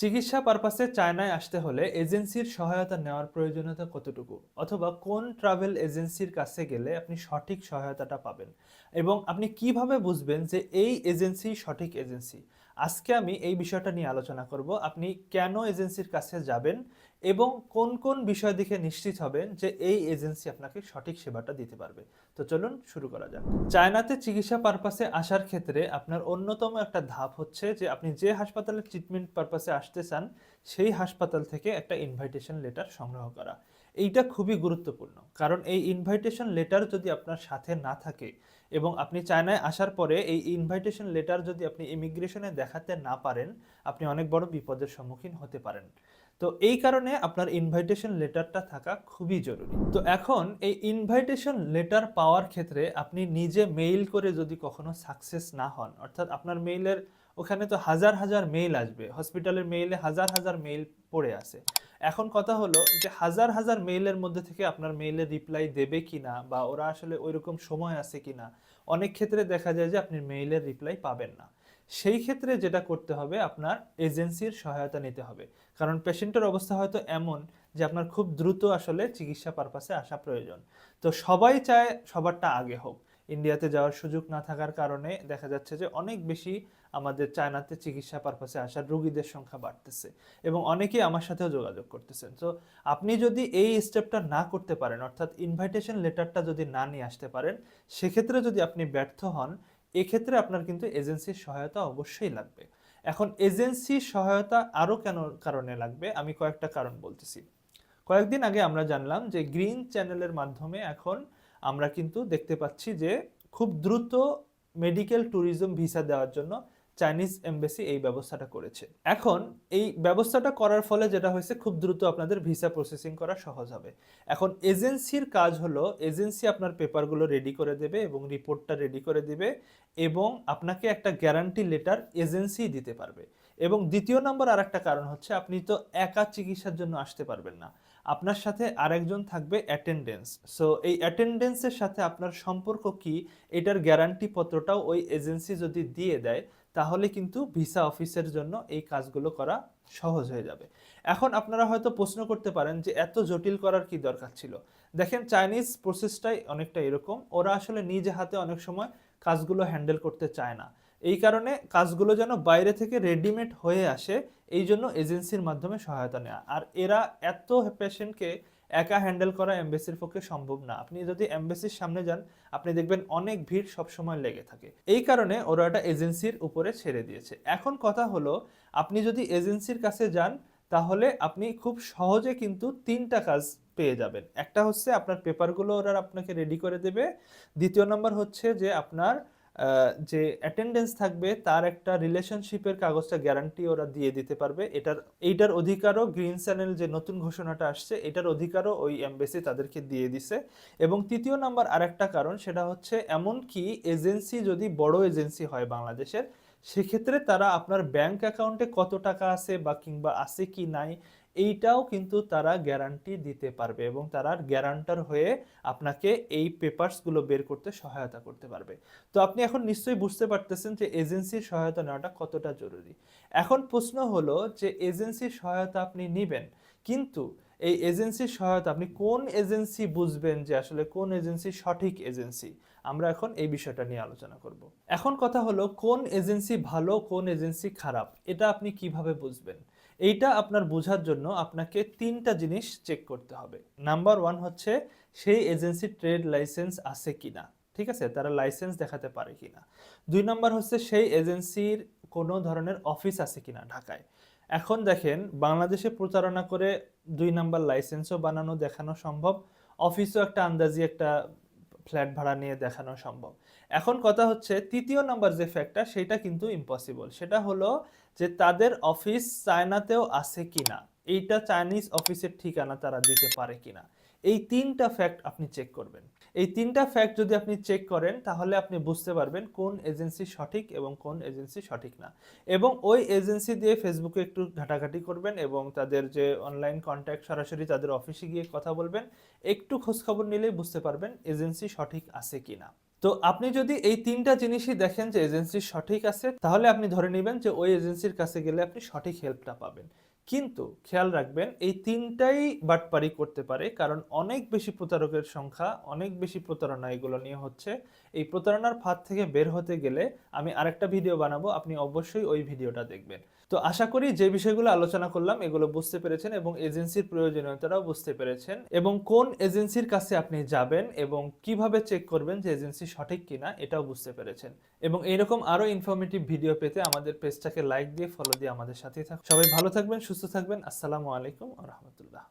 চিকিৎসা পারপাসে চায়নায় আসতে হলে এজেন্সির সহায়তা নেওয়ার প্রয়োজনীয়তা কতটুকু? অথবা কোন ট্রাভেল এজেন্সির কাছে গেলে আপনি সঠিক সহায়তাটা পাবেন? এবং আপনি কীভাবে বুঝবেন যে এই এজেন্সি সঠিক এজেন্সি? আজকে আমি এই বিষয়টা নিয়ে আলোচনা করব। আপনি কেন এজেন্সির কাছে যাবেন? এবং কোন কোন বিষয় দিকে নিশ্চিত হবেন যে এই এজেন্সি আপনাকে সঠিক সেবাটা দিতে পারবে। তো চলুন শুরু করা যাক। চায়নাতে চিকিৎসা পারপাসে আসার ক্ষেত্রে আপনার অন্যতম একটা ধাপ হচ্ছে যে আপনি যে হাসপাতালে ট্রিটমেন্ট পারপাসে আসতে চান, সেই হাসপাতাল থেকে একটা ইনভাইটেশন লেটার সংগ্রহ করা। এইটা খুবই গুরুত্বপূর্ণ। কারণ এই ইনভাইটেশন লেটার যদি আপনার সাথে না থাকে এবং আপনি চায়নায় আসার পরে এই ইনভাইটেশন লেটার যদি আপনি ইমিগ্রেশনে দেখাতে না পারেন, আপনি অনেক বড় বিপদের সম্মুখীন হতে পারেন। তো এই কারণে আপনার ইনভাইটেশন লেটারটা থাকা খুবই জরুরি। তো এখন এই ইনভাইটেশন লেটার পাওয়ার ক্ষেত্রে আপনি নিজে মেইল করে যদি কখনো সাকসেস না হন, অর্থাৎ আপনার মেইলের ওখানে তো হাজার হাজার মেইল আসবে হসপিটালের মেইলে হাজার হাজার মেইল পড়ে আছে। এখন কথা হলো যে হাজার হাজার মেইলের মধ্যে থেকে আপনার মেইলে রিপ্লাই দেবে কিনা বা ওরা আসলে ওইরকম সময় আছে কিনা, অনেক ক্ষেত্রে দেখা যায় যে আপনি মেইলের রিপ্লাই পাবেন না। সেই ক্ষেত্রে যেটা করতে হবে, আপনার এজেন্সির সহায়তা নিতে হবে। কারণ পেশেন্টের অবস্থা হয়তো এমন যে আপনার খুব দ্রুত আসলে চিকিৎসা পারপাসে আসা প্রয়োজন। তো সবাই চায় সবারটা আগে হোক। ইন্ডিয়াতে যাওয়ার সুযোগ না থাকার কারণে দেখা যাচ্ছে যে অনেক বেশি আমাদের চায়নাতে চিকিৎসা পারপাসে আসার রোগীদের সংখ্যা বাড়তেছে এবং অনেকেই আমার সাথেও যোগাযোগ করতেছেন। তো আপনি যদি এই স্টেপটা না করতে পারেন, অর্থাৎ ইনভাইটেশন লেটারটা যদি না নিয়ে আসতে পারেন, সেক্ষেত্রে যদি আপনি ব্যর্থ হন এক্ষেত্রে আপনার কিন্তু এজেন্সির সহায়তা অবশ্যই লাগবে। এখন এজেন্সির সহায়তা আরও কেন কারণে লাগবে? আমি কয়েকটা কারণ বলতেছি। কয়েকদিন আগে আমরা জানলাম যে গ্রিন চ্যানেলের মাধ্যমে এখন আমরা কিন্তু দেখতে পাচ্ছি যে খুব দ্রুত মেডিকেল ট্যুরিজম ভিসা দেওয়ার জন্য চাইনিজ এমবেসি এই ব্যবস্থাটা করেছে। এখন এই ব্যবস্থাটা করার ফলে যেটা হয়েছে, খুব দ্রুত আপনাদের ভিসা প্রসেসিং করা সহজ হবে। এখন এজেন্সির কাজ হলো, এজেন্সি আপনার পেপারগুলো রেডি করে দেবে এবং রিপোর্টটা রেডি করে দিবে এবং আপনাকে একটা গ্যারান্টি লেটার এজেন্সি দিতে পারবে। এবং দ্বিতীয় নম্বর আর একটা কারণ হচ্ছে, আপনি তো একা চিকিৎসার জন্য আসতে পারবেন না। আপনার সাথে আরেকজন থাকবে অ্যাটেন্ডেন্স সো এই অ্যাটেন্ডেন্সের সাথে আপনার সম্পর্ক কি, এটার গ্যারান্টি পত্রটাও ওই এজেন্সি যদি দিয়ে দেয়, তাহলে কিন্তু ভিসা অফিসের জন্য এই কাজগুলো করা সহজ হয়ে যাবে। এখন আপনারা হয়তো প্রশ্ন করতে পারেন যে, এত জটিল করার কি দরকার ছিল? দেখেন চাইনিজ প্রসেসটাই অনেকটা এরকম। ওরা আসলে নিজে হাতে অনেক সময় কাজগুলো হ্যান্ডেল করতে চায় না। এই কারণে কাজগুলো যেন বাইরে থেকে রেডিমেড হয়ে আসে, এই জন্য এজেন্সির মাধ্যমে সহায়তা নেওয়া। আর এরা এত পেশেন্টকে একা হ্যান্ডেল করা এমবেসির পক্ষে সম্ভব না। আপনি যদি এমবেসির সামনে যান, আপনি দেখবেন অনেক ভিড় সবসময় লেগে থাকে। এই কারণে ওরা একটা এজেন্সির উপরে ছেড়ে দিয়েছে। এখন কথা হলো, আপনি যদি এজেন্সির কাছে যান, তাহলে আপনি খুব সহজে কিন্তু তিনটা কাজ পেয়ে যাবেন। একটা হচ্ছে আপনার পেপারগুলো ওরা আপনাকে রেডি করে দেবে। দ্বিতীয় নম্বর হচ্ছে যে আপনার যে অ্যাটেন্ডেন্স থাকবে, তার একটা রিলেশনশিপের কাগজটা গ্যারান্টি ওরা দিয়ে দিতে পারবে। এটার, এইটার অধিকারও গ্রিন চ্যানেল যে নতুন ঘোষণাটা আসছে, এটার অধিকারও ওই এমবেসি তাদেরকে দিয়ে দিছে। এবং তৃতীয় নাম্বার আরেকটা কারণ, সেটা হচ্ছে এমন কি এজেন্সি যদি বড় এজেন্সি হয় বাংলাদেশের, সেক্ষেত্রে তারা আপনার ব্যাংক অ্যাকাউন্টে কত টাকা আছে বা কিংবা আছে কি নাই এইটাও কিন্তু তারা গ্যারান্টি দিতে পারবে এবং তারা গ্যারান্টার হয়ে আপনাকে এই পেপারসগুলো বের করতে সহায়তা করতে পারবে। তো আপনি এখন নিশ্চয়ই বুঝতে পারতেছেন যে এজেন্সির সহায়তা নেওয়াটা কতটা জরুরি। এখন প্রশ্ন হলো যে এজেন্সির সহায়তা আপনি নেবেন, কিন্তু এই এজেন্সির সহায়তা, আপনি কোন এজেন্সি বুঝবেন যে আসলে কোন এজেন্সি সঠিক এজেন্সি আমরা এখন এই বিষয়টা নিয়ে আলোচনা করব। এখন কথা হলো, কোন এজেন্সি ভালো, কোন এজেন্সি খারাপ? এটা আপনি কীভাবে বুঝবেন? এইটা আপনার বোঝার জন্য আপনাকে তিনটা জিনিস চেক করতে হবে। নাম্বার ওয়ান হচ্ছে, সেই এজেন্সির ট্রেড লাইসেন্স আছে কিনা? ঠিক আছে? তারা লাইসেন্স দেখাতে পারে কিনা? দুই নাম্বার হচ্ছে, সেই এজেন্সির কোনো ধরনের অফিস আছে কিনা ঢাকায়? এখন দেখেন, বাংলাদেশে প্রচারণা করে দুই নাম্বার লাইসেন্সও বানানো দেখানো সম্ভব, অফিসও একটা আন্দাজি একটা ফ্ল্যাট ভাড়া নিয়ে দেখানো সম্ভব। এখন কথা হচ্ছে, তৃতীয় নাম্বার যে ফ্যাক্টটা সেটা কিন্তু ইম্পসিবল সেটা হলো যে তাদের অফিস চায়নাতেও আছে কিনা? এইটা চাইনিজ অফিসের ঠিকানা তারা দিতে পারে কিনা? এই তিনটা ফ্যাক্ট আপনি চেক করবেন। এই তিনটা ফ্যাক্ট যদি আপনি চেক করেন, তাহলে আপনি বুঝতে পারবেন কোন এজেন্সি সঠিক এবং কোন এজেন্সি সঠিক না। এবং ওই এজেন্সি দিয়ে ফেসবুকে একটু ঘাটাঘাটি করবেন এবং তাদের যে অনলাইন কন্ট্যাক্ট সরাসরি তাদের অফিসে গিয়ে কথা বলবেন। একটু খোঁজখবর নিলেই বুঝতে পারবেন এজেন্সি সঠিক আছে কি না তো আপনি যদি এই তিনটা জিনিসই দেখেন যে এজেন্সি সঠিক আছে, তাহলে আপনি ধরে নেবেন যে ওই এজেন্সির কাছে গেলে আপনি সঠিক হেল্পটা পাবেন। কিন্তু খেয়াল রাখবেন, এই তিনটাই বাটপারি করতে পারে, কারণ অনেক বেশি প্রতারকের সংখ্যা, অনেক বেশি প্রতারণা এগুলো নিয়ে হচ্ছে। এই প্রতারণার ফাঁদ থেকে বের হতে গেলে আমি আরেকটা ভিডিও বানাবো, আপনি অবশ্যই ওই ভিডিওটা দেখবেন। তো আশা করি যে বিষয়গুলো আলোচনা করলাম, এগুলো বুঝতে পেরেছেন এবং এজেন্সির প্রয়োজনীয়তাটাও বুঝতে পেরেছেন এবং কোন এজেন্সির কাছে আপনি যাবেন এবং কীভাবে চেক করবেন যে এজেন্সি সঠিক কিনা, এটাও বুঝতে পেরেছেন। এবং এইরকম আরও ইনফরমেটিভ ভিডিও পেতে আমাদের পেজটাকে লাইক দিয়ে ফলো দিয়ে আমাদের সাথেই থাকুন। সবাই ভালো থাকবেন, সুস্থ থাকবেন। আসসালামু আলাইকুম রহমতুল্লাহ।